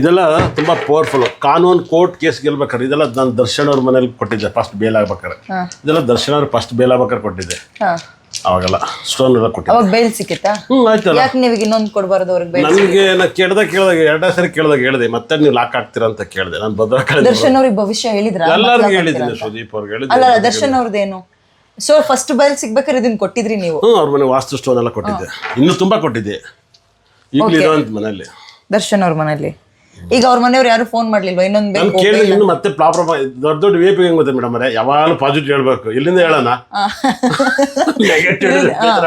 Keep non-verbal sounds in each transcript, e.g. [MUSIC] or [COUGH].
ಇದೆಲ್ಲ ತುಂಬಾ ಪವರ್ಫುಲ್ ಕಾನೂನು ಕೋರ್ಟ್ ಕೇಸ್ ಗೆಲ್ಬೇಕಾದ್ರೆ ಇದೆಲ್ಲ ನಾನು ದರ್ಶನ್ ಅವ್ರ ಮನೇಲಿ ಕೊಟ್ಟಿದ್ದೆ ಫಸ್ಟ್ ಬೇಲ್ ಆಗ್ಬೇಕಾದ್ರೆ. ಇದೆಲ್ಲ ದರ್ಶನ್ ಅವ್ರು ಫಸ್ಟ್ ಬೇಲ್ ಆಗ್ಬೇಕಾದ್ರೆ ಕೊಟ್ಟಿದ್ದೆ. ಅವಾಗೆಲ್ಲ ಸ್ಟೋನ್ ಎಲ್ಲ ಕೊಟ್ಟಿದ್ದೆ. ಅವಾಗ ಬೇಲ್ ಸಿಕ್ಕಿತ್ತಾ? ಹ್ಮ್ ಆಯ್ತಲ್ಲ. ಯಾಕೆ ನೀವೀಗ ಇನ್ನೊಂದು ಕೊಡ್ಬಾರ್ದು ಅವ್ರಿಗೆ ಬೇಲ್ ನನಗೆ ನಾ ಕೇಳ್ದಾಗ ಕೇಳ್ದಾಗ ಎರಡನೇ ಸರಿ ಕೇಳ್ದಾಗ ಹೇಳಿದೆ ಮತ್ತೆ ನೀವು ಲಾಕ್ ಆಗ್ತೀರಾ ಅಂತ ಕೇಳಿದೆ. ನಾನು ಭದ್ರಾ ಕಳೆದ ದರ್ಶನ್ ಅವ್ರಿಗೆ ಭವಿಷ್ಯ ಹೇಳಿದ್ರ? ಎಲ್ಲರಿಗೂ ಹೇಳಿದ್ದೀನಿ ಸುದೀಪ್ ಅವ್ರಿಗೆ ಹೇಳಿದ್ದೆ ಅಲ್ಲ ದರ್ಶನ್ ಅವ್ರದ್ದೇನು ಸೊ ಫಸ್ಟ್ ಬೈಲ್ ಸಿಗ್ಬೇಕಾದ್ರೆ ಇದನ್ನ ಕೊಟ್ಟಿದ್ರಿ ನೀವು? ಹ್ಞೂ ಅವ್ರ ಮನೆ ವಾಸ್ತು ಸ್ಟೋನ್ ಎಲ್ಲ ಕೊಟ್ಟಿದ್ದೆ. ಇನ್ನೂ ತುಂಬಾ ಕೊಟ್ಟಿದ್ದೆ. ಈಗಲೂ ಇರೋಂತ ಮನೆಯಲ್ಲಿ. ದರ್ಶನ್ ಅವ್ರ ಮನೇಲಿ ಈಗ ಅವ್ರ ಮನೆಯವ್ರು ಯಾರು ಫೋನ್ ಮಾಡ್ಲಿಲ್ವಾ? ಇನ್ನೊಂದು ನಾನು ಬೇಕು ಕೇಳಿದ್ರೆ ಇನ್ನು ಮತ್ತೆ ಪ್ರಾಬ್ಲಮ್ ದೊಡ್ಡ ದೊಡ್ಡ ವಿ ಪಿ ಹೆಂಗ್ ಗೊತ್ತೆ ಮೇಡಮ್ ಅವರೇ? ಯಾವಾಗಲೂ ಪಾಸಿಟಿವ್ ಹೇಳ್ಬೇಕು ಇಲ್ಲಿಂದ ಹೇಳೋಣ? ನೆಗೆಟಿವ್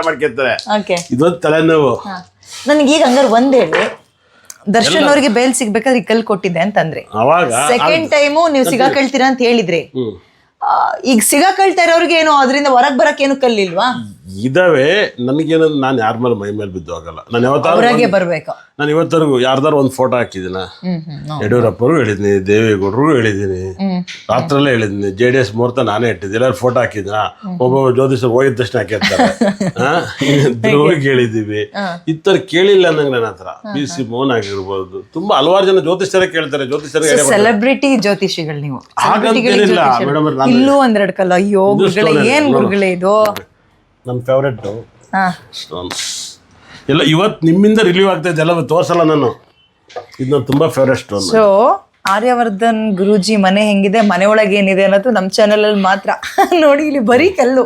ಮಾಡ್ಕೊತಾರೆ ಓಕೆ ಇದೊಂದು ತಲೆನೋವು. ನನಗೆ ಈಗ ಹಂಗಾರೆ ಒಂದ್ ಹೇಳಿ. ದರ್ಶನ್ ಅವ್ರಿಗೆ ಬೇಲ್ ಸಿಗ್ಬೇಕಾದ್ರೆ ಈ ಕಲ್ ಕೊಟ್ಟಿದ್ದೆ ಅಂತಂದ್ರೆ. ಅವಾಗ ಸೆಕೆಂಡ್ ಟೈಮು ನೀವು ಸಿಗಾಕಳ್ತೀರಾ ಅಂತ ಹೇಳಿದ್ರಿ. ಈಗ ಸಿಗಾಕಳ್ತಾ ಇರೋರಿಗೆ ಏನು ಅದರಿಂದ ಹೊರಗ್ ಬರಕ್ ಏನು ಕಲ್ಲಿಲ್ವಾ? ಇದಾವೆ ನನಗೇನು ನಾನು ಯಾರ ಮೇಲೆ ಮೈ ಮೇಲೆ ಬಿದ್ದು ಆಗಲ್ಲ. ನಾನು ಯಾವತ್ತಾದ್ರು ಹೊರಗೆ ಬರ್ಬೇಕು. ನಾನು ಇವತ್ತರೆಗೂ ಯಾರ್ದಾರು ಒಂದು ಫೋಟೋ ಹಾಕಿದ್ದೀನ? ಯಡಿಯೂರಪ್ಪರು ಹೇಳಿದ್ದೀನಿ ದೇವೇಗೌಡರು ಹೇಳಿದ್ದೀನಿ. ರಾತ್ರಲ್ಲೇ ಹೇಳಿದ್ದೀನಿ ಜೆ ಡಿ ಎಸ್ ಮುಹೂರ್ತ ನಾನೇ ಇಟ್ಟಿದ್ದೆ. ಎಲ್ಲರೂ ಫೋಟೋ ಹಾಕಿದ್ನ ಒಬ್ಬೊಬ್ಬ ಜ್ಯೋತಿಷರು ಹೋಗಿದ ತಕ್ಷಣ ಹಾಕಿರ್ತಾರೆ. [LAUGHS] ಹೇಳಿದ್ದೀವಿ. ಇತರ ಕೇಳಿಲ್ಲ ನಂಗೆ ನನ್ನ ಹತ್ರ. ಪಿ ಸಿ ಮೋಹನ್ ಆಗಿರ್ಬೋದು. ತುಂಬಾ ಹಲವಾರು ಜನ ಜ್ಯೋತಿಷ್ಯರೇ ಕೇಳ್ತಾರೆ. ಜ್ಯೋತಿಷ್ಯರ ಸೆಲೆಬ್ರಿಟಿ ಜ್ಯೋತಿಷಿಗಳು ನೀವು. ಹಾಗಂತೇನಿಲ್ಲ. ಮೇಡಮ್ ಇಲ್ಲೂ ಒಂದೆರಡು ಕಲ್ಲ. ಅಯ್ಯೋ ಗುರುಗಳೇ ಏನ್ ಗುರುಗಳೇ ಇದು? ನನ್ನ ಫೇವ್ರೆಟ್ ಹಾ. ಸ್ಟೋನ್ಸ್ ಎಲ್ಲ ಇವತ್ತು ನಿಮ್ಮಿಂದ ರಿಲೀವ್ ಆಗ್ತಾ ಇದೆ ಎಲ್ಲ ತೋರ್ಸಲ್ಲ ನಾನು. ಇದು ನನ್ನ ತುಂಬಾ favourite stone so Aryavardhan Guruji ಮನೆ ಹೆಂಗಿದೆ? ಮನೆ ಒಳಗೆ ಏನಿದೆ ಅನ್ನೋದು ನಮ್ಮ ಚಾನೆಲ್ ಅಲ್ಲಿ ಮಾತ್ರ. [LAUGHS] ನೋಡಿ ಇಲ್ಲಿ ಬರೀ ಕಲ್ಲು.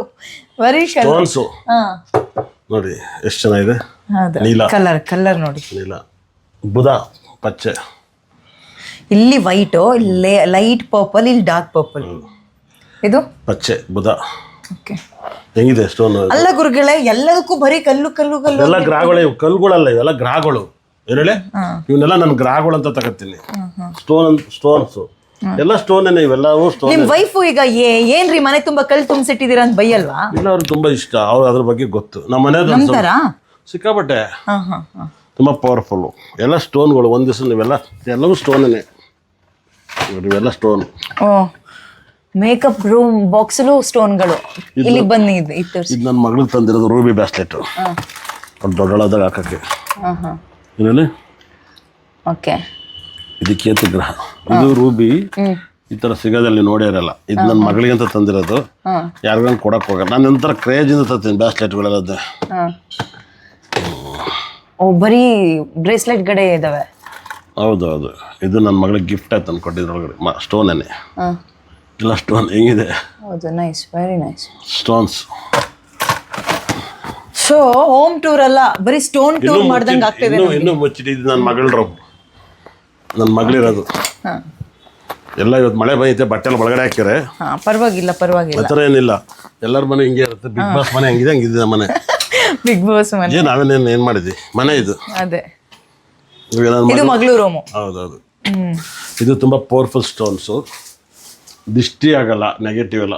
ಬರೀ ಕಲ್ಲು. ಸ್ಟೋನ್ಸು ಹಾ. ನೋಡಿ ಎಷ್ಟು ಚೆನ್ನಾಗಿದೆ? ಹೌದು. ನೀಲ. ಕಲರ್ ಕಲರ್ ನೋಡಿ. ನೀಲ. ಬುಧ ಪಚ್ಚೆ. ಇಲ್ಲಿ ವೈಟು ಇಲ್ಲಿ ಲೈಟ್ ಪರ್ಪಲ್ ಇಲ್ಲಿ ಡಾರ್ಕ್ ಪರ್ಪಲ್ ಇದು? ಪಚ್ಚೆ ಬುಧ. ಹೆಂಗಿದೆ ಸ್ಟೋನ್ ಅಲ್ಲ ಗುರುಗಳೇ ಎಲ್ಲದಕ್ಕೂ ಬರೀ ಕಲ್ಲು ಕಲ್ಲು ಕಲ್ಲು ಎಲ್ಲ ಗ್ರಹಗಳು ಇವು ಕಲ್ಲುಗಳಲ್ಲ ಇವೆಲ್ಲ ಗ್ರಹಗಳು. ಏನು ಹೇಳಿ? ಇವನ್ನೆಲ್ಲ ನಾನು ಗ್ರಹಗಳು ಅಂತ ತಗೋತೀನಿ. ಸ್ಟೋನ್ ಸ್ಟೋನ್ಸ್ ಎಲ್ಲ ಸ್ಟೋನ್ ಇವೆಲ್ಲವೂ ಸ್ಟೋನ್ ನಿಮ್ಮ ವೈಫು ಈಗ ಏ- ಏನ್ರಿ ಮನೆ ತುಂಬಾ ಕಲ್ಲು ತುಂಬಿಸಿಟ್ಟಿದ್ದೀರಾ ಅಂತ ಬೈಯಲ್ವಾ? ಇಲ್ಲ ಅವ್ರಿಗೆ ತುಂಬಾ ಇಷ್ಟ. ಅವ್ರು ಅದ್ರ ಬಗ್ಗೆ ಗೊತ್ತು. ನಮ್ಮ ಮನೆ ಸಿಕ್ಕಾಪಟ್ಟೆ. ತುಂಬ ಪವರ್ಫುಲ್ಲು ಎಲ್ಲ ಸ್ಟೋನ್ಗಳು ಒಂದು ದಿವಸ ನೀವೆಲ್ಲ ಎಲ್ಲವೂ ಸ್ಟೋನ್ ಇವೆಲ್ಲ ಸ್ಟೋನ್ ಓ. ಮೇಕಪ್ ರೂಮ್ ಬಾಕ್ಸಲು ಸ್ಟೋನ್ಗಳು. ಇಲ್ಲಿ ಬನ್ನಿ ಇದು ಇದು ತೋರ್ಸಿ. ಇದು ನನ್ನ ಮಗಳಿಗೆ ತಂದಿರೋದು ರೂಬಿ ಬ್ಯಾಸ್ಲೆಟ್. ಅವ್ರು ದೊಡ್ಡಳಾದಾಗ ಹಾಕಕ್ಕೆ. ಹಾ ಹಾ. ಏನಲ್ಲಿ? ಓಕೆ. ಇದು ಗ್ರಹ. ಇದು ರೂಬಿ. ಈ ಥರ ಸಿಗೋದಲ್ಲಿ ನೋಡಿರಲ್ಲ ಇದು ನನ್ನ ಮಗಳಿಗೆ ಅಂತ ತಂದಿರೋದು. ಯಾರಿಗೂ ಯಾರಿಗಂಗೆ ಕೊಡಕ್ಕೆ ಹೋಗಲ್ಲ. ನಾನು ಒಂಥರ ಕ್ರೇಜಿಂದ ತರ್ತೀನಿ ಬ್ಯಾಸ್ಲೆಟ್ಗಳೆಲ್ಲ. ಹಾ. ಓ ಬರೀ ಬ್ರೇಸ್ಲೆಟ್ ಗಡೆ ಇದಾವೆ. ಹೌದು ಹೌದು ಇದು ನನ್ನ ಮಗಳಿಗೆ ಗಿಫ್ಟ್ ಆಯ್ತು ತಂದು ಕೊಟ್ಟಿದ್ರೊಳಗಡೆ ಮ ಸ್ಟೋನೇ ಹಾ. ಇಲ್ಲ ಸ್ಟೋನ್ ಹೆಂಗಿದೆ ಹೌದು nice very nice stones so home tour ಅಲ್ಲ ಬರೀ ಸ್ಟೋನ್ ಟೂರ್ ಮಾಡ್ದಂಗೆ ಆಗ್ತಿದೆ ಇನ್ನೂ ಇನ್ನೂ ಮುಚ್ಚಿಟ್ಟಿದ್ದು ನನ್ನ ಮಗಳರು ನನ್ನ ಮಗಳಿರೋದು. ಹಾ. ಎಲ್ಲ ಇವತ್ತು ಮಳೆ ಬಂದೈತೆ ಬಟ್ಟೆ ಎಲ್ಲ ಒಳಗಡೆ ಹಾಕ್ಯಾರೆ. ಹಾ ಪರವಾಗಿಲ್ಲ ಆ ಪರವಾಗಿಲ್ಲ ಥರ ಏನಿಲ್ಲ. ಎಲ್ಲರ ಮನೆ ಹಿಂಗೆ ಇರುತ್ತೆ ಬಿಗ್ ಬಾಸ್ ಮನೆ ಹೆಂಗಿದೆ ಹಂಗಿದೆ ಮನೆ. [LAUGHS] ಬಿಗ್ ಬಾಸ್ ಮನೆ. ಏನು ನಾವೇನೇನು ಏನು ಮಾಡಿದ್ವಿ? ಮನೆ ಇದು. ಅದೇ. ಇವಾಗ ನನ್ನ ಇದು ಮಗ ಮಗಳು ರೂಮು ಹೌದೌದು. ಇದು ತುಂಬ ಪವರ್ಫುಲ್ ಸ್ಟೋನ್ಸು ದಿಷ್ಟಿ ಆಗಲ್ಲ ನೆಗೆಟಿವ್ ಎಲ್ಲ.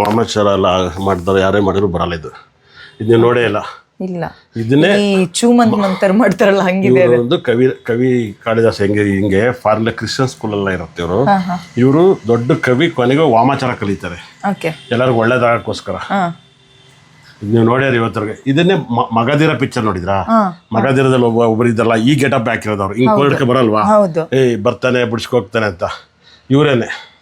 ವಾಮಾಚಾರ ಎಲ್ಲ ಮಾಡ್ತಾರೆ ಯಾರೇ ಮಾಡಿದ್ರು ಬರಲ್ಲ ಇದು. ಇದನ್ನ ನೋಡೇ ಇಲ್ಲ. ಇಲ್ಲ. ಇದನ್ನೇ ಚೂಮಂತ್ ಮಂತರ್ ಮಾಡ್ತಾರಲ್ಲ ಹಂಗಿದೆ ಒಂದು ಕವಿ ಕವಿ ಕಾಳಿದಾಸ ಹೆಂಗೆ ಹಿಂಗೆ ಫಾರ್ಲೆ ಕ್ರಿಶ್ಚಿಯನ್ ಸ್ಕೂಲೆಲ್ಲ ಇರುತ್ತೆ ಇವರು. ಇವರು ದೊಡ್ಡ ಕವಿ ಕೊನೆಗೆ ವಾಮಾಚಾರ ಕಲಿತಾರೆ. ಎಲ್ಲರಿಗೂ ಒಳ್ಳೇದಾಗಕ್ಕೋಸ್ಕರ ನೀವು ನೋಡ್ಯಾರ ಇವತ್ತರೆಗೆ. ಇದನ್ನೇ ಮಗದಿರ ಪಿಕ್ಚರ್ ನೋಡಿದ್ರಾ. ಮಗದಿರದಲ್ಲಿ ಒಬ್ಬ ಒಬ್ರು ಇದ್ದಲ್ಲ ಈ ಗೆಟಪ್ ಹಾಕಿರೋದು ಅವ್ರು. ಹಿಂಗೆ ಕೋಲ್ಡ್ಕೆ ಬರಲ್ವಾ? ಏಯ್ ಬರ್ತಾನೆ ಬಿಡಿಸ್ಕೋಗ್ತಾನೆ ಅಂತ. ಇವರೇನೆ?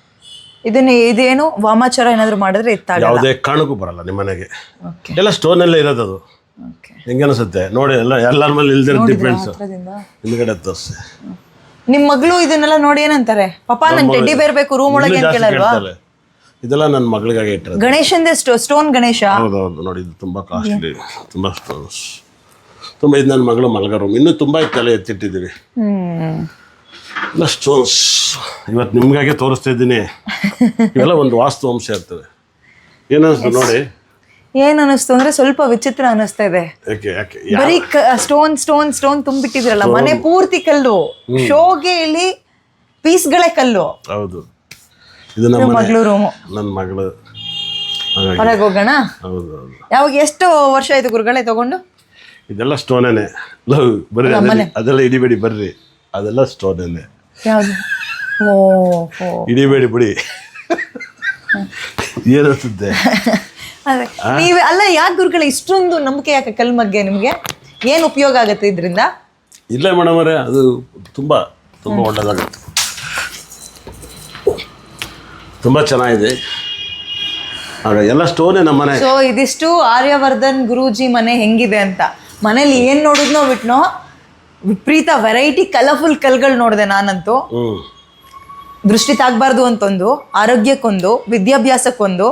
ಇದನ್ನ ಇದೇನು ವಾಮಾಚಾರ ಏನಾದ್ರು ಮಾಡಿದ್ರೆ ಯಾವುದೇ ಕಾರಣಕ್ಕೂ ಬರಲ್ಲ ನಿಮ್ಮ ಮನೆಗೆ. ಓಕೆ ಎಲ್ಲ ಸ್ಟೋನಲ್ಲೇ ಇರೋದು ಅದು. ಓಕೆ ಹೆಂಗೆ ಅನಿಸುತ್ತೆ? ನೋಡಿ ಎಲ್ಲ ಎಲ್ಲರ ಮೇಲೆ ಇಲ್ದಿರೋ ಡಿಫ್ರೆನ್ಸ್ ಹಿಂದ್ಗಡೆ ತೋರಿಸಿ. ನಿಮ್ ಮಗಳು ಇದನ್ನೆಲ್ಲ ನೋಡಿ ಏನಂತಾರೆ? ಪಾಪ ನನ್ ಟೆಡ್ಡಿ ಬೇರ್ಬೇಕು ರೂಮ್ ಒಳಗೆ ಅಂತ ಕೇಳಲ್ವಾ? ಇದೆಲ್ಲ ನನ್ನ ಮಗಳಿಗಾಗಿ ಇಟ್ಟಿರೋದು. ಗಣೇಶಂದೇ ಸ್ಟೋನ್ ಗಣೇಶ? ಹೌದು ನೋಡಿ ಇದು ತುಂಬ ಕಾಸ್ಟ್ಲಿ ತುಂಬ ಸ್ಟೋನ್ಸ್ ತುಂಬ ಇದು ನನ್ನ ಮಗಳು ಮಲಗ ರೂಮ್ ಇನ್ನೂ ತುಂಬ ಇತ್ತಲ್ಲ ಎತ್ತಿಟ್ಟಿದ್ದೀವಿ. ಹ್ಮ್. ಎಲ್ಲ ಸ್ಟೋನ್ಸ್ ಇವತ್ತು ನಿಮ್ಗಾಗೆ ತೋರಿಸ್ತಾ ಇದ್ದೀನಿ. ಇವೆಲ್ಲ ಒಂದು ವಾಸ್ತು ಅಂಶ ಇರ್ತವೆ ಏನನ್ಸ್ತು ನೋಡಿ? ಏನ್ ಅನಿಸ್ತು ಅಂದ್ರೆ ಸ್ವಲ್ಪ ವಿಚಿತ್ರ ಅನಿಸ್ತಾ ಇದೆ. ಯಾಕೆ ಯಾಕೆ? ಬರೀ ಸ್ಟೋನ್ ಸ್ಟೋನ್ ಸ್ಟೋನ್ ತುಂಬಿಟ್ಟಿದ್ರಲ್ಲ ಮನೆ ಪೂರ್ತಿ ಕಲ್ಲು. ಶೋಗೆ ಇಲ್ಲಿ ಪೀಸ್ಗಳೇ ಕಲ್ಲು. ಹೌದು. ಇದು ನಮ್ಮ ಮಗಳು ರೂಮು ನನ್ನ ಮಗಳು ಹಾಗಾಗಿ ಹೊರಗೆ ಹೋಗೋಣ? ಹೌದು ಹೌದು. ಯಾವಾಗ ಎಷ್ಟು ವರ್ಷ ಆಯ್ತು ಗುರುಗಳೇ ತಗೊಂಡು? ಇದೆಲ್ಲ ಸ್ಟೋನೇನೆ ಲವ್ ಬರ್ರಿ ಅದೆಲ್ಲ ಅದೆಲ್ಲ ಹಿಡಿಬೇಡಿ ಬರ್ರಿ. ಅದೆಲ್ಲ ಸ್ಟೋನೇನೆ ಯಾವ್ದು? ಓ ಹಿಡಿಬೇಡಿ ಬಿಡಿ ಏನಿಸುತ್ತೆ ಅದೇ. ನೀವೇ ಅಲ್ಲ ಯಾಕೆ ಗುರುಗಳ ಇಷ್ಟೊಂದು ನಂಬಿಕೆ ಯಾಕೆ ಕಲ್ಮಗ್ಗೆ ನಿಮಗೆ? ಏನು ಏನ್ ಉಪಯೋಗ ಆಗುತ್ತೆ ಇದ್ರಿಂದ? ಇಲ್ಲ ಮೇಡಮ್ ಅವರೇ ಅದು ತುಂಬ ತುಂಬ ಒಳ್ಳೆಯದಾಗುತ್ತೆ ತುಂಬ ಚೆನ್ನಾಗಿದೆ. ಆಗ ಎಲ್ಲ ಸ್ಟೋನೇ ನಮ್ಮ ಮನೆ. ಸೊ ಇದಿಷ್ಟು ಆರ್ಯವರ್ಧನ್ ಗುರೂಜಿ ಮನೆ ಹೆಂಗಿದೆ ಅಂತ. ಮನೇಲಿ ಏನ್ ನೋಡಿದ್ನೋ ಬಿಟ್ನೋ ವಿಪರೀತ ವೆರೈಟಿ ಕಲರ್ಫುಲ್ ಕಲ್ಗಳು ನೋಡಿದೆ ನಾನಂತೂ. ದೃಷ್ಟಿ ತಾಗಬಾರ್ದು ಅಂತೊಂದು ಆರೋಗ್ಯಕ್ಕೊಂದು ವಿದ್ಯಾಭ್ಯಾಸಕ್ಕೊಂದು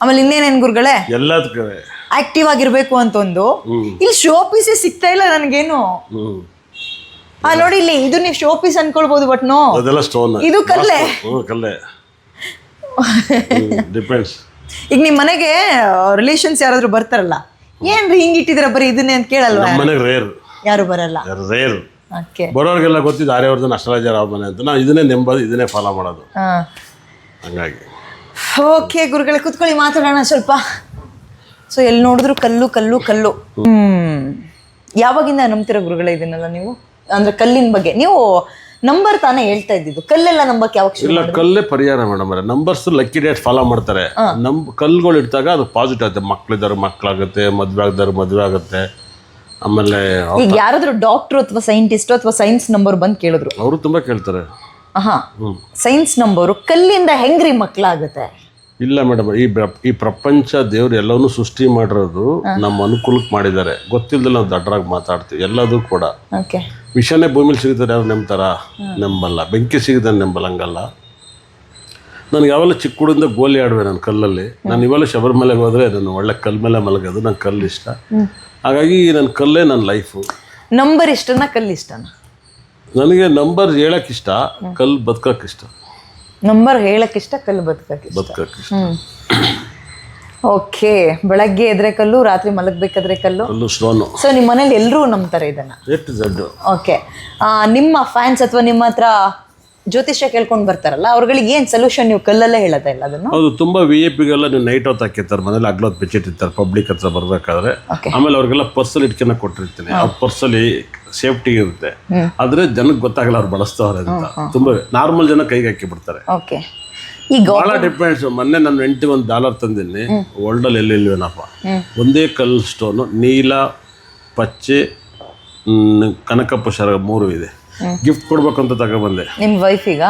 ಆಮೇಲೆ ಇನ್ನೇನೇನು ಗುರುಗಳೇ? ಎಲ್ಲದಕ್ಕೆ ಆಕ್ಟಿವ್ ಆಗಿರ್ಬೇಕು ಅಂತೊಂದು. ಇಲ್ಲಿ ಶೋ ಪೀಸೇ ಸಿಗ್ತಾ ಇಲ್ಲ ನನಗೇನು. ಹಾ ಆ ನೋಡಿ ಇಲ್ಲಿ ಇದು ನೀವು ಶೋ ಪೀಸ್ ಅನ್ಕೊಳ್ಬೋದು ಬಟ್ ನೋ ಅದೆಲ್ಲ ಸ್ಟೋನ್ ಇದು ಕಲ್ಲೆ. ಕಲ್ಲೆ. ಡಿಪೆಂಡ್ಸ್ ಈಗ ನಿಮ್ ಮನೆಗೆ ರಿಲೇಷನ್ಸ್ ಯಾರಾದ್ರೂ ಬರ್ತಾರಲ್ಲ? ಏನ್ರಿ ಹಿಂಗ್ ಇಟ್ಟಿದ್ದೀರ ಬರೀ ಇದನ್ನೇ ಅಂತ ಕೇಳಲ್ವಾ? ನಮ್ಮ ಮನೆಗೆ ರೇರ್ ಯಾರು ಬರಲ್ಲ. ರೇರು ಓಕೆ ಬರೋರಿಗೆಲ್ಲ ಗೊತ್ತಿದ್ದು ಆರ್ಯವರ್ಧನ್ ಅಷ್ಟರಾಜರ್ ರಾವ್ ಮನೆ ಅಂತ. ನಾವು ಇದನ್ನೇ ನೆಂಬೋದು ಇದನ್ನೇ ಫಾಲೋ ಮಾಡೋದು. ಹಂಗಾಗಿ. ಓಕೆ ಗುರುಗಳೇ ಕುತ್ಕೊಳ್ಳಿ ಮಾತಾಡೋಣ ಸ್ವಲ್ಪ. ಸೊ ಎಲ್ಲಿ ನೋಡಿದ್ರು ಕಲ್ಲು ಕಲ್ಲು ಕಲ್ಲು. ಯಾವಾಗಿಂದ ನಂಬ್ತಿರೋ ಗುರುಗಳೇ ಇದನ್ನೆಲ್ಲ ನೀವು? ಅಂದ್ರೆ ಕಲ್ಲಿನ ಬಗ್ಗೆ. ನೀವು ನಂಬರ್ ತಾನೇ ಹೇಳ್ತಾ ಇದ್ದಿದ್ದು. ಕಲ್ಲೆಲ್ಲ ನಂಬಕ್ಕೆ ಯಾವಾಗ ಇಲ್ಲ ಕಲ್ಲೇ ಪರಿಹಾರ ಮೇಡಮ್ ಅವರೇ. ನಂಬರ್ಸ್ ಲಕ್ಕಿ ಡೇಟ್ ಫಾಲೋ ಮಾಡ್ತಾರೆ. ನಮ್ಮ ಕಲ್ಗಳು ಇಟ್ಟಾಗ ಅದು ಪಾಸಿಟಿವ್ ಆಗುತ್ತೆ. ಮಕ್ಳಿದ್ದಾರೆ ಮಕ್ಕಳಾಗುತ್ತೆ ಮದುವೆ ಆಗಿದ್ದಾರೆ ಮದುವೆ ಆಗುತ್ತೆ. ಆಮೇಲೆ ಈಗ ಯಾರಾದ್ರೂ ಡಾಕ್ಟರ್ ಅಥವಾ ಸೈಂಟಿಸ್ಟ್ ಅಥವಾ ಸೈನ್ಸ್ ನಂಬರ್ ಬಂದು ಕೇಳಿದ್ರು. ಅವರು ತುಂಬಾ ಕೇಳ್ತಾರೆ. ಹಾ ಸೈನ್ಸ್ ನಂಬರು ಕಲ್ಲಿಂದ ಹೆಂಗ್ರಿ ಮಕ್ಕಳಾಗುತ್ತೆ ಇಲ್ಲ ಮೇಡಮ್ ಈ ಈ ಪ್ರಪಂಚ ದೇವ್ರು ಎಲ್ಲವನ್ನೂ ಸೃಷ್ಟಿ ಮಾಡಿರೋದು ನಮ್ಮ ಅನುಕೂಲಕ್ಕೆ ಮಾಡಿದ್ದಾರೆ. ಗೊತ್ತಿಲ್ಲದೆ ನಾವು ದಡ್ಡರಾಗಿ ಮಾತಾಡ್ತೀವಿ ಎಲ್ಲದೂ ಕೂಡ. ಓಕೆ. ವಿಷನೇ ಭೂಮಿಲಿ ಸಿಗುತ್ತಾರೆ ಯಾರು ನೆಮ್ತಾರ ನಂಬಲ್ಲ. ಬೆಂಕಿ ಸಿಗದ ನೆಂಬಲ್ಲ ಹಂಗಲ್ಲ. ನನಗೆ ಯಾವಾಗಲೂ ಚಿಕ್ಕ ಹುಡುಗಿಂದ ಗೋಲಿ ಆಡುವೆ ನಾನು ಕಲ್ಲಲ್ಲಿ. ನಾನು ಇವೆಲ್ಲ ಶಬರಿಮಲೆಗೆ ಹೋದ್ರೆ ನಾನು ಒಳ್ಳೆ ಕಲ್ ಮೇಲೆ ಮಲಗೋದು ನಂಗೆ ಕಲ್ಲು ಇಷ್ಟ ಹಾಗಾಗಿ ನನ್ನ ಕಲ್ಲೇ ನನ್ನ ಲೈಫು ನಂಬರ್ ಇಷ್ಟನ ಕಲ್ಲು ಇಷ್ಟನ? ನನಗೆ ನಂಬರ್ ಹೇಳಕ್ ಇಷ್ಟ ಕಲ್ಲು ಬದುಕಕ್ಕೆ ಇಷ್ಟ. ನಂಬರ್ ಹೇಳಕ್ ಇಷ್ಟ ಕಲ್ಲು ಬದುಕಕ್ಕೆ ಬದುಕಕ್ಕೆ ಇಷ್ಟ. ಓಕೆ ಬೆಳಗ್ಗೆ ಎದ್ರೆ ಕಲ್ಲು ರಾತ್ರಿ ಮಲಗಬೇಕಾದ್ರೆ ಕಲ್ಲು. ಕಲ್ಲು ಸ್ಟೋನು ಸೊ ನಿಮ್ಮ ಮನೇಲಿ ಎಲ್ಲರೂ ನಂಬ್ತಾರೆ ಇದನ್ನ ಎಟ್ ಜಡ್ಡು ಓಕೆ ನಿಮ್ಮ ಫ್ಯಾನ್ಸ್ ಅಥವಾ ನಿಮ್ಮ ಹತ್ರ ಜ್ಯೋತಿಷ್ಯ ಕೇಳ್ಕೊಂಡು ಬರ್ತಾರಲ್ಲ ಅವ್ರುಗಳಿಗೆ ಏನ್ ಸೊಲ್ಯೂಷನ್ ನೀವು ಕಲ್ಲಲ್ಲೇ ಹೇಳತ್ತಾ ಇಲ್ಲ ಅದನ್ನು? ಹೌದು ತುಂಬಾ ವಿ ಎ ಪಿಗೆಲ್ಲ ನೀವು ನೈಟ್ ಹೊತ್ತು ಹಾಕಿರ್ತಾರೆ ಮನೇಲಿ ಅಗ್ಲೊತ್ತು ಬಿಚ್ಚಿಟ್ಟಿರ್ತಾರೆ ಪಬ್ಲಿಕ್ ಹತ್ರ ಬರ್ಬೇಕಾದ್ರೆ. Okay. ಆಮೇಲೆ ಅವ್ರಿಗೆಲ್ಲ ಪರ್ಸಲ್ ಇಟ್ಕೊಂಡು ಕೊಟ್ಟಿರ್ತೀನಿ. ಆ ಪರ್ಸಲ್ಲಿ ಸೇಫ್ಟಿ ಇರುತ್ತೆ. ಆದ್ರೆ ಜನಕ್ಕೆ ಗೊತ್ತಾಗಲ್ಲ ಅವ್ರು ಬಳಸ್ತವ್ರೆ ಅಂತ. ತುಂಬಾ ನಾರ್ಮಲ್ ಜನ ಕೈಗೆ ಹಾಕಿ ಬಿಡ್ತಾರೆ ಓಕೆ ಈಗ ಬಹಳ ಡಿಪೆಂಡ್ಸ್ ಮೊನ್ನೆ ನನ್ನ ಎಂಟಿ ಒಂದು ಡಾಲರ್ ತಂದಿನಿ ವರ್ಲ್ಡಲ್ಲಿ ಎಲ್ಲಿ ಇಲ್ವೇನಪ್ಪ? ಒಂದೇ ಕಲ್ಲು ಸ್ಟೋನು ನೀಲ ಪಚ್ಚೆ ಮ್, ಕನಕಪ್ಪ ಶರ ಮೂರು ಇದೆ. ಗಿಫ್ಟ್ ಕೊಡ್ಬೇಕು ಅಂತ ತಗೊಬಂದೆ ನಿಮ್ಮ ವೈಫಿಗ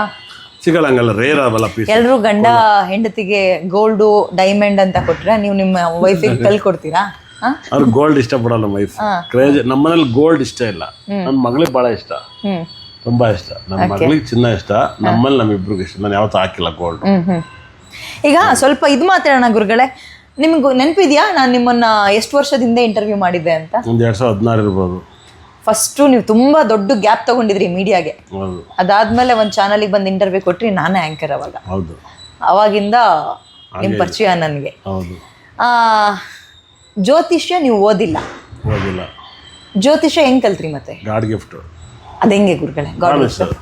ಸಿಗಲ್ಲ ಹಂಗಲ್ಲ ರೇರ್ ಆಗಲ್ಲ ಪೀಸ್ ಎಲ್ರು ಗಂಡ ಹೆಂಡತಿಗೆ ಗೋಲ್ಡು ಡೈಮಂಡ್ ಅಂತ ಕೊಟ್ರೆ ನೀವು ನಿಮ್ಮ ವೈಫಿಗೆ ಕಲ್ ಕೊಡ್ತೀರಾ? ಗೋಲ್ಡ್ ಅವ್ರು ಗೋಲ್ಡ್ ಇಷ್ಟಪಡಲ್ಲ ವೈಫ್ ಕ್ರೇಜ್ ನಮ್ಮನೇಲಿ ಗೋಲ್ಡ್ ಇಷ್ಟ ಇಲ್ಲ. ನನ್ನ ಮಗಳಿಗೆ ಬಹಳ ಇಷ್ಟ. ತುಂಬಾ ಇಷ್ಟ. ನಮ್ಮ ಮಗಳಿಗೆ ಚಿನ್ನ ಇಷ್ಟ. ನಮ್ಮಲ್ಲಿ ನಮ್ಮಿಬ್ರಿಗೆ ಇಷ್ಟ. ನಾನು ಯಾವತ್ತೂ ಹಾಕಿಲ್ಲ ಗೋಲ್ಡ್ ಈಗ ಸ್ವಲ್ಪ ಇದು ಮಾತಾಡೋಣ ಗುರುಗಳೇ. ನಿಮ್ಗೆ ನೆನಪಿದ್ಯಾ? ನಾನು ನಿಮ್ಮನ್ನ ಎಷ್ಟು ವರ್ಷದಿಂದ ಇಂಟರ್ವ್ಯೂ ಮಾಡಿದ್ದೆ ಅಂತ? ಒಂದು ಎರಡ್ ಸಾವಿರದ ಹದಿನಾರು ಇರ್ಬೋದು. ಫಸ್ಟು ನೀವು ತುಂಬಾ ದೊಡ್ಡ ಗ್ಯಾಪ್ ತಗೊಂಡಿದ್ರಿ ಮೀಡಿಯಾಗೆ ಅದಾದ್ಮೇಲೆ ಒಂದು ಚಾನಲಿಗೆ ಬಂದು ಇಂಟರ್ವ್ಯೂ ಕೊಟ್ರಿ ನಾನೇ ಆ್ಯಂಕರ್ ಅವಾಗ. ಹೌದು. ಅವಾಗಿಂದ ನಿಮ್ಮ ಪರಿಚಯ ನನಗೆ. ಹೌದು. ಆ, ಜ್ಯೋತಿಷ್ಯ ನೀವು ಓದಿಲ್ಲ. ಓದಿಲ್ಲ. ಜ್ಯೋತಿಷ್ಯ ಹೆಂಗ್ ಕಲ್ತ್ರಿ ಮತ್ತೆ? God gift. ಅದ್ ಹೆಂಗೆ ಗುರುಗಳೇ? God sir.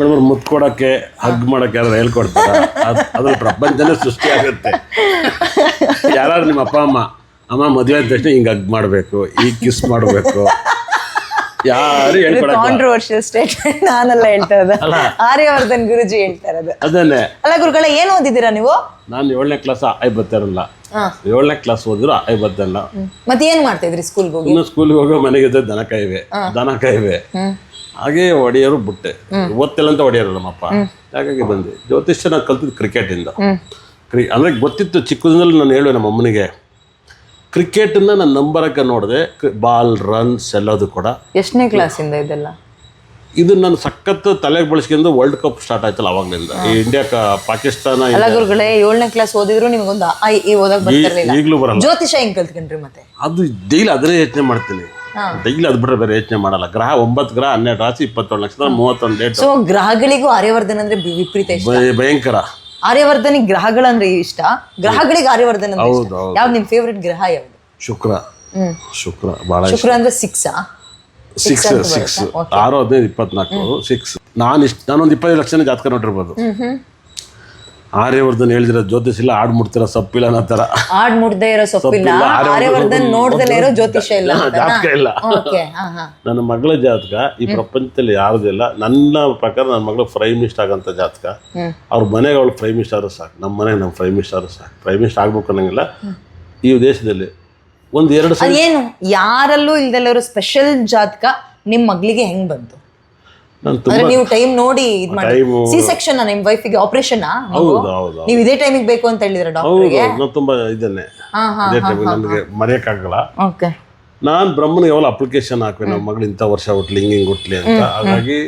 ಮೇಡಮ್ ಮುತ್ ಕೊಡಕ್ಕೆ ಹಗ್ ಮಾಡಕ್ಕೆ ಯಾರು ಹೇಳ್ಕೊಡ್ತಾರೆ ಅದ್ ಅದ್ರ ಪ್ರಪಂಚನೇ ಸೃಷ್ಟಿ ಆಗುತ್ತೆ. ಯಾರು ನಿಮ್ಮ ಅಪ್ಪ ಅಮ್ಮ ಅಮ್ಮ ಮದುವೆ ಆದ ತಕ್ಷಣ ಹಿಂಗೆ ಹಗ್ ಮಾಡಬೇಕು ಈಗ ಕಿಸ್ ಮಾಡಬೇಕು. ಯಾರು ಕಾಂಟ್ರವರ್ಷಿಯಲ್ ಸ್ಟೇಟ್ಮೆಂಟ್ ನಾನೆಲ್ಲ ಹೇಳ್ತಾ ಇರೋದು. ಆರ್ಯವರ್ಧನ್ ಗುರುಜಿ ಹೇಳ್ತಾ ಇರೋದು. ಅದನ್ನೇ. ಅಲ್ಲ ಗುರುಗಳೇ ಏನು ಓದಿದ್ದೀರಾ ನೀವು? ನಾನು ಏಳನೇ ಕ್ಲಾಸ್ ಐ ಬರ್ತಾರಲ್ಲ ಹಾ. ಏಳನೇ ಕ್ಲಾಸ್ ಓದಿದ್ರು ಐ ಬರ್ತಲ್ಲ ಮತ್ತೆ ಏನ್ ಮಾಡ್ತಾ ಇದ್ರಿ ಸ್ಕೂಲ್ಗೆ ಹೋಗಿ? ಇನ್ನು ಸ್ಕೂಲ್ಗೆ ಹೋಗೋ ಮನೆಗೆ ದನ ಕೈವೆ ದನ ಕೈವೆ ಹಾಗೆ ಒಡೆಯರು ಬಿಟ್ಟೆ. ಓದ್ತಿಲ್ಲ ಅಂತ ಒಡೆಯರು ನಮ್ಮಪ್ಪ ಹಾಗಾಗಿ ಬಂದೆ. ಜ್ಯೋತಿಷ್ಯ ನಾನು ಕಲ್ತಿದ್ದು ಕ್ರಿಕೆಟಿಂದ ಕ್ರಿ ಅಂದ್ರೆ ಗೊತ್ತಿತ್ತು ಚಿಕ್ಕದಿಂದಲೂ ನಾನು ಹೇಳುವೆ ನಮ್ಮ ಅಮ್ಮನಿಗೆ. ಕ್ರಿಕೆಟನ್ನ ನಾನು ನಂಬರಕ್ಕೆ ನೋಡಿದೆ ಬಾಲ್ ರನ್ಸ್ ಎಲ್ಲದು ಕೂಡ. ಎಷ್ಟನೇ ಕ್ಲಾಸಿಂದ ಇದೆಲ್ಲ? ಇದು ನಾನು ಸಖತ್ ತಲೆಗೆ ಬಳಸ್ಕೊಂಡು ವರ್ಲ್ಡ್ ಕಪ್ ಸ್ಟಾರ್ಟ್ ಆಯ್ತಲ್ಲ ಅವಾಗಲಿಂದ. ಈ ಇಂಡಿಯಾ ಪಾಕಿಸ್ತಾನ ಗುರುಗಳೇ ಏಳನೇ ಕ್ಲಾಸ್ ಓದಿದ್ರು ನಿಮ್ಗೊಂದು ಐ ಈ ಓದಕ್ಕೆ ಬರ್ತಿರಲಿಲ್ಲ. ಈಗಲೂ ಬರಲ್ಲ. ಜ್ಯೋತಿಷ ಹೆಂಗ್ ಕಲ್ತ್ಕೊಂಡ್ರಿ ಮತ್ತೆ? ಅದು ಡೈಲಿ ಅದನ್ನೇ ಯೋಚನೆ ಮಾಡ್ತೀನಿ. ಡೈಲಿ ಅದು ಬಿಟ್ರೆ ಬೇರೆ ಯೋಚನೆ ಮಾಡಲ್ಲ. ಗ್ರಹ ಒಂಬತ್ತು ಗ್ರಹ ಹನ್ನೆರಡು ರಾಶಿ ಇಪ್ಪತ್ತೇಳು ಲಕ್ಷ ಮೂವತ್ತೊಂದು ಡೇಟ್ ಸೊ ಗ್ರಹಗಳಿಗೂ ಆರ್ಯವರ್ಧನ್ ಅಂದ್ರೆ ವಿಪರೀತ ಭಯಂಕರ. ಆರ್ಯವರ್ಧನಿಗೆ ಗ್ರಹಗಳಂದ್ರೆ ಇಷ್ಟ. ಗ್ರಹಗಳಿಗೆ ಆರ್ಯವರ್ಧನ್ ಅಂದ್ರೆ ಇಷ್ಟ. ಹೌದು, ಹೌದು. ಯಾವ್ದು ನಿಮ್ ಫೇವ್ರೆಟ್ ಗ್ರಹ ಯಾವ್ದು? ಶುಕ್ರ. ಹ್ಮ್. ಶುಕ್ರ ಬಹಳ ಶುಕ್ರ ಅಂದ್ರೆ ಸಿಕ್ಸ್ ಸಿಕ್ಸ್ ಸಿಕ್ಸ್ ಆರು ಹದಿನೈದು ಇಪ್ಪತ್ನಾಲ್ಕು ಸಿಕ್ಸ್ ನಾನು ಇಷ್ಟ ನಾನೊಂದು ಇಪ್ಪತ್ತೈದು ಲಕ್ಷನೇ ಜಾತಕ ನೋಡಿರ್ಬೋದು. ಆರ್ಯವರ್ಧನ್ ಹೇಳಿದಿರೋ ಜ್ಯೋತಿಷ್ ಇಲ್ಲ ಆಡ್ ಮುಡ್ತಿರೋ ಸೊಪ್ಪಿಲ್ಲ ಅನ್ನೋ ತರ ಆಡ್ ಮುಡ್ದೇ ಇರೋ ಸೊಪ್ಪಿಲ್ಲ. ಆರ್ಯವರ್ಧನ್ ನೋಡ್ದಲೇ ಇರೋ ಜ್ಯೋತಿಷ ಇಲ್ಲ ಜಾತಕ ಇಲ್ಲ. ನನ್ನ ಮಗಳ ಜಾತಕ ಈ ಪ್ರಪಂಚದಲ್ಲಿ ಯಾರ್ದಿಲ್ಲ ನನ್ನ ಪ್ರಕಾರ ನನ್ನ ಮಗಳು ಪ್ರೈಮ್ ಮಿನಿಸ್ಟರ್ ಆಗಂತ ಜಾತಕ. ಅವ್ರ ಮನೆಗೆ ಅವಳು ಪ್ರೈಮ್ ಮಿನಿಸ್ಟರ್ ಸಾಕು. ನಮ್ಮ ಮನೆಗೆ ನಮ್ಮ ಪ್ರೈಮ್ ಮಿನಿಸ್ಟರ್ ಸಾಕು. ಪ್ರೈಮ್ ಮಿನಿಸ್ಟರ್ ಆಗ್ಬೇಕು ಅನ್ನಂಗಿಲ್ಲ. ಈ ದೇಶದಲ್ಲಿ ಒಂದು ಎರಡು ಏನು ಯಾರಲ್ಲೂ ಇಲ್ದಲ್ಲ ಸ್ಪೆಷಲ್ ಜಾತಕ ನಿಮ್ಮ ಮಗಳಿಗೆ ಹೆಂಗ್ ಬಂತು? ನಾನು ಅಂದ್ರೆ ತುಂಬಾ ನೀವು ಟೈಮ್ ನೋಡಿ ಇದ್ ಮಾಡಿ. Time- ಸಿ ಸೆಕ್ಷನ್ ನಿಮ್ ವೈಫಿಗೆ ಆಪರೇಷನ್ ಹೌದು ಹೌದು ನೀವು ಇದೇ ಟೈಮಿಗೆ ಬೇಕು ಅಂತ ಹೇಳಿದ್ರ ಹೌದು ಡಾಕ್ಟರ್ಗೆ ನಾನು ತುಂಬಾ ಇದನ್ನೇ ಹಾ ಹಾ ಇದೇ ಟೈಮ್ ನನಗೆ ಮರೆಯೋಕ್ಕಾಗಲ್ಲ ಓಕೆ ನಾನು ಬ್ರಹ್ಮನಿಗೆ ಯಾವಾಗ ಅಪ್ಲಿಕೇಶನ್ ಹಾಕಿ ನಮ್ಮ ಮಗಳು ಇಂಥ ವರ್ಷ ಹುಟ್ಲಿ ಹಿಂಗೆ ಹುಟ್ಲಿ ಅಂತ. ಹಾಗಾಗಿ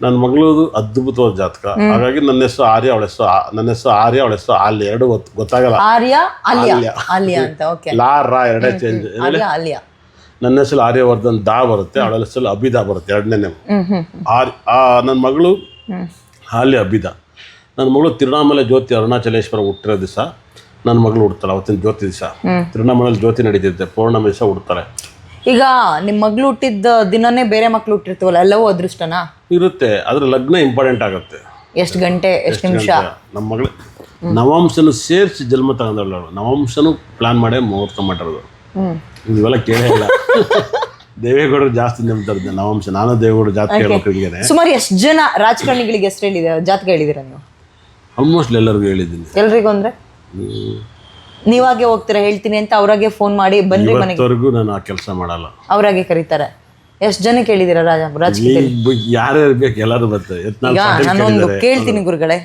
ನನ್ನ ಮಗಳದು ಅದ್ಭುತವಾದ ಜಾತಕ. ಹಾಗಾಗಿ ನನ್ನ ಹೆಸರು ಆರ್ಯ ಅವಳ ಹೆಸರು ಆ- ನನ್ನ ಹೆಸರು ಆರ್ಯ ಅವಳ ಹೆಸರು ಅಲ್ಲಿ ಎರಡು ಗೊತ್- ಗೊತ್ತಾಗಲ್ಲ. ಆರ್ಯ. ಆಲಿಯಾ. ಆಲಿಯಾ ಅಂತ ಓಕೆ ಲಾ ರಾ ಎರಡೇ ಚೇಂಜ್ ಆರ್ಯ ಆಲಿಯಾ ನನ್ನ ಹೆಸರು ಆರ್ಯವರ್ಧನ್ ದಾ ಬರುತ್ತೆ ಅವಳ ಹೆಸರು ಅಭಿದಾ ಬರುತ್ತೆ ಎರಡನೇ ನೇಮ್ ಆರ್ ಆ ನನ್ನ ಮಗಳು ಹಾಲಿ ಅಭಿದ ನನ್ನ ಮಗಳು ತಿರುಣಾಮಲೆ ಜ್ಯೋತಿ ಅರುಣಾಚಲೇಶ್ವರ ಹುಟ್ಟಿರೋ ದಿವಸ ನನ್ನ ಮಗಳು ಹುಡ್ತಾಳೆ ಅವತ್ತಿನ ಜ್ಯೋತಿ ದಿವಸ. ತಿರುಣಾಮಲೆ ಜ್ಯೋತಿ ನಡೀತಿರುತ್ತೆ ಪೌರ್ಣಮಿ ದಿವಸ ಹುಡ್ತಾಳೆ ಈಗ ನಿಮ್ಮ ಮಗಳು ಹುಟ್ಟಿದ ದಿನನೇ ಬೇರೆ ಮಕ್ಳು ಹುಟ್ಟಿರ್ತೀವಲ್ಲ ಎಲ್ಲವೂ ಅದೃಷ್ಟನ? ಇರುತ್ತೆ ಅದ್ರ ಲಗ್ನ ಇಂಪಾರ್ಟೆಂಟ್ ಆಗುತ್ತೆ. ಎಷ್ಟು ಗಂಟೆ ಎಷ್ಟು ನಿಮಿಷ? ನಮ್ಮ ಮಗಳು ನವಾಂಶನು ಸೇರಿಸಿ ಜನ್ಮ ತಗೊಂಡಳು ನವಾಂಶನು ಪ್ಲಾನ್ ಮಾಡೇ ಮುಹೂರ್ತ ಮಾಡಿರೋದು. ಇವೆಲ್ಲ ಕೇಳೇ ಇಲ್ಲ. [LAUGHS] ದೇವೇಗೌಡರು ಜಾಸ್ತಿ ನಂಬ್ತಾರೆ ನವಾಂಶ. ನಾನು ದೇವೇಗೌಡರು ಜಾತಿ ಹೇಳ್ಬೇಕು ಹಿಂಗೇನೆ ಸುಮಾರು ಎಷ್ಟು ಜನ ರಾಜಕಾರಣಿಗಳಿಗೆ ಎಷ್ಟು ಹೇಳಿದೆ ಜಾತಿ ಹೇಳಿದಿರ ನೀವು? ಆಲ್ಮೋಸ್ಟ್ ಎಲ್ಲರಿಗೂ ಹೇಳಿದ್ದೀನಿ. ಎಲ್ರಿಗೂ ಅಂದ್ರೆ? ನೀವಾಗೆ ಹೋಗ್ತೀರಾ ಹೇಳ್ತೀನಿ ಅಂತ ಅವ್ರಾಗೆ ಫೋನ್ ಮಾಡಿ ಬಂದ್ರೆ ಮನೆಗೆ? ಇವತ್ತವರೆಗೂ ನಾನು ಆ ಕೆಲಸ ಮಾಡಲ್ಲ. ಅವ್ರಾಗೆ ಕರೀತಾರೆ. ಎಷ್ಟು ಜನ ಕೇಳಿದಿರಾ ರಾಜ ರಾಜಕೀಯ ಯಾರ್ಯಾರು ಬೇಕು ಎಲ್ಲರೂ ಬರ್ತಾರೆ. ನಾನೊಂದು ಕೇಳಿದ್ದಾರೆ. ಕೇಳ್ತೀನಿ ಗುರುಗಳೇ.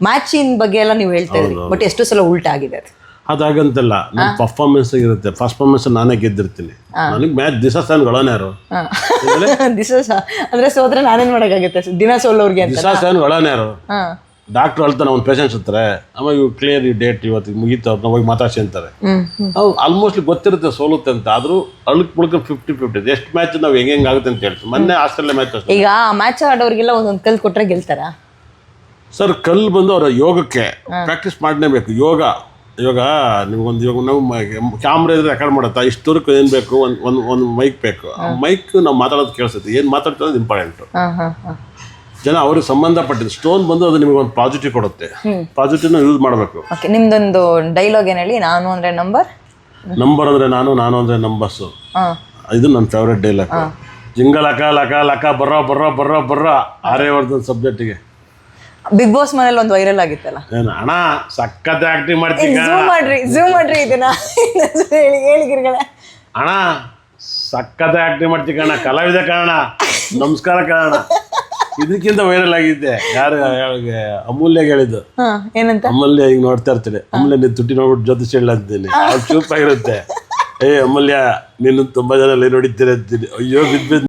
ಮ್ಯಾಚಿನ ಬಗ್ಗೆ ಎಲ್ಲ ನೀವು ಹೇಳ್ತಾ ಇದ್ರಿ ಬಟ್ ಎಷ್ಟು ಸಲ ಉಲ್ಟಾ ಆಗಿದೆ ಅದು. ಅದಾಗಂತಲ್ಲ ನನ್ನ ಪರ್ಫಾರ್ಮೆನ್ಸ್ ಇರುತ್ತೆ ಪರ್ಫಾರ್ಮೆನ್ಸ್ ನಾನೇ ಗೆದ್ದಿರ್ತೀನಿ. ನನಗೆ ಮ್ಯಾಚ್ ದಿವಸ ಸಣ್ಣ ಯಾರು? [LAUGHS] ದಿಸ ಅಂದ್ರೆ ಸೋದ್ರೆ ನಾನೇನ್ ಮಾಡಕ್ಕಾಗತ್ತೆ? ದಿನ ಸೋಲೋರ್ಗೆ ದಿವಸ ಸಣ್ಣ ಒಳನೇರು ಡಾಕ್ಟರ್ ಹೇಳ್ತಾನೆ ಅವ್ನು ಪೇಷಂಟ್ಸ್ ಹತ್ರ ಆಮೇಲೆ ಇವು ಕ್ಲಿಯರ್ ಈ ಡೇಟ್ ಇವತ್ತು ಮುಗೀತು ಅವ್ರನ್ನ ಹೋಗಿ ಮಾತಾಡ್ಸಿ ಅಂತಾರೆ. ಹ್ಮ್ ಹ್ಮ್. ಅವು ಆಲ್ಮೋಸ್ಟ್ ಗೊತ್ತಿರುತ್ತೆ ಸೋಲುತ್ತೆ ಅಂತ ಆದರೂ ಅಳ್ಕ್ ಮುಳ್ಕ ಫಿಫ್ಟಿ ಫಿಫ್ಟಿ ಎಷ್ಟು ಮ್ಯಾಚ್ ನಾವು ಹೆಂಗೆ ಹೆಂಗೆ ಆಗುತ್ತೆ ಅಂತ ಹೇಳ್ತೀವಿ. ಮೊನ್ನೆ ಆಸ್ಟ್ರೇಲಿಯಾ ಮ್ಯಾಚ್ ಅಷ್ಟೇ. ಈಗ ಮ್ಯಾಚ್ ಆಡೋರಿಗೆಲ್ಲ ಒಂದೊಂದು ಕಲ್ ಕೊಟ್ಟರೆ ಗೆಲ್ತಾರ? ಸರ್ ಕಲ್ಲು ಬಂದು ಅವರ ಯೋಗಕ್ಕೆ ಪ್ರಾಕ್ಟೀಸ್ ಮಾಡಲೇಬೇಕು. ಯೋಗ. ಇವಾಗ ನಿಮ್ಗೊಂದು ಇವಾಗ ನಾವು ಕ್ಯಾಮ್ರಾ ಇದ್ರೆ ರೆಕಾರ್ಡ್ ಮಾಡುತ್ತಾ? ಇಷ್ಟು ದೂರಕ್ಕೆ ಏನು ಬೇಕು? ಒಂದು ಒಂದು ಒಂದು ಮೈಕ್ ಬೇಕು. ಆ ಮೈಕ್ ನಾವು ಮಾತಾಡೋದು ಕೇಳಿಸುತ್ತೆ. ಏನು ಮಾತಾಡ್ತಾರೆ ಇಂಪಾರ್ಟೆಂಟು ಜನ ಅವ್ರಿಗೆ ಸಂಬಂಧಪಟ್ಟಿದ್ದು. ಸ್ಟೋನ್ ಬಂದು ಅದು ನಿಮಗೆ ಒಂದು ಪಾಸಿಟಿವ್ ಕೊಡುತ್ತೆ. ಪಾಸಿಟಿವ್ನ ಯೂಸ್ ಮಾಡಬೇಕು. ಓಕೆ ನಿಮ್ದೊಂದು ಡೈಲಾಗ್ ಏನ್ ಹೇಳಿ? ನಾನು ಅಂದ್ರೆ ನಂಬರ್ ನಂಬರ್ ಅಂದರೆ ನಾನು ನಾನು ಅಂದರೆ ನಂಬರ್ಸು ಇದು ನನ್ನ ಫೇವ್ರೆಟ್ ಡೈಲಾಗ್ ಜಿಂಗ ಲಕ ಲಕ ಲಕ ಬರ್ರ ಬರ್ರ ಬರ್ರ ಬರ್ರ. ಆರ್ಯವರ್ಧನ್ ಸಬ್ಜೆಕ್ಟಿಗೆ ಬಿಗ್ ಬಾಸ್ ಮನೇಲಿ ಒಂದು ವೈರಲ್ ಆಗಿತ್ತಲ್ಲ? ಏನು ಅಣ್ಣ ಸಖತ್ ಆಕ್ಟಿಂಗ್ ಮಾಡ್ತೀನಿ ಝೂಮ್ ಮಾಡ್ರಿ ಝೂಮ್ ಮಾಡ್ರಿ ಇದನ್ನ [LAUGHS] ಹೇಳಿ ಹೇಳಿಗಿರ್ಗಳ ಅಣ್ಣ ಸಖತ್ ಆಕ್ಟಿಂಗ್ ಮಾಡ್ತೀನಿ ಕಣ ಕಲಾವಿದ ಕಾರಣ ನಮಸ್ಕಾರ ಕಾರಣ ಇದಕ್ಕಿಂತ ವೈರಲ್ ಆಗಿದ್ದೆ. ಯಾರು ಅಮೂಲ್ಯ ಹೇಳಿದ್ದು. ಹಾ ಏನಂತ? ಅಮೂಲ್ಯ ಈಗ ನೋಡ್ತಾ ಇರ್ತೀನಿ. ಅಮೂಲ್ಯ ನೀನು ತುಟ್ಟಿ ನೋಡ್ಬಿಟ್ಟು ಜೊತೆ ಹೇಳ ಅಂತೀನಿ ಅವ್ರು ಚೂಪಾಗಿರುತ್ತೆ ಏ ಅಮೂಲ್ಯ ನೀನು ತುಂಬಾ ಜನ ಲೈನ್ ಹೊಡಿತೀರ ಅಂತೀನಿ. ಅಯ್ಯೋ ಬಿದ್ದು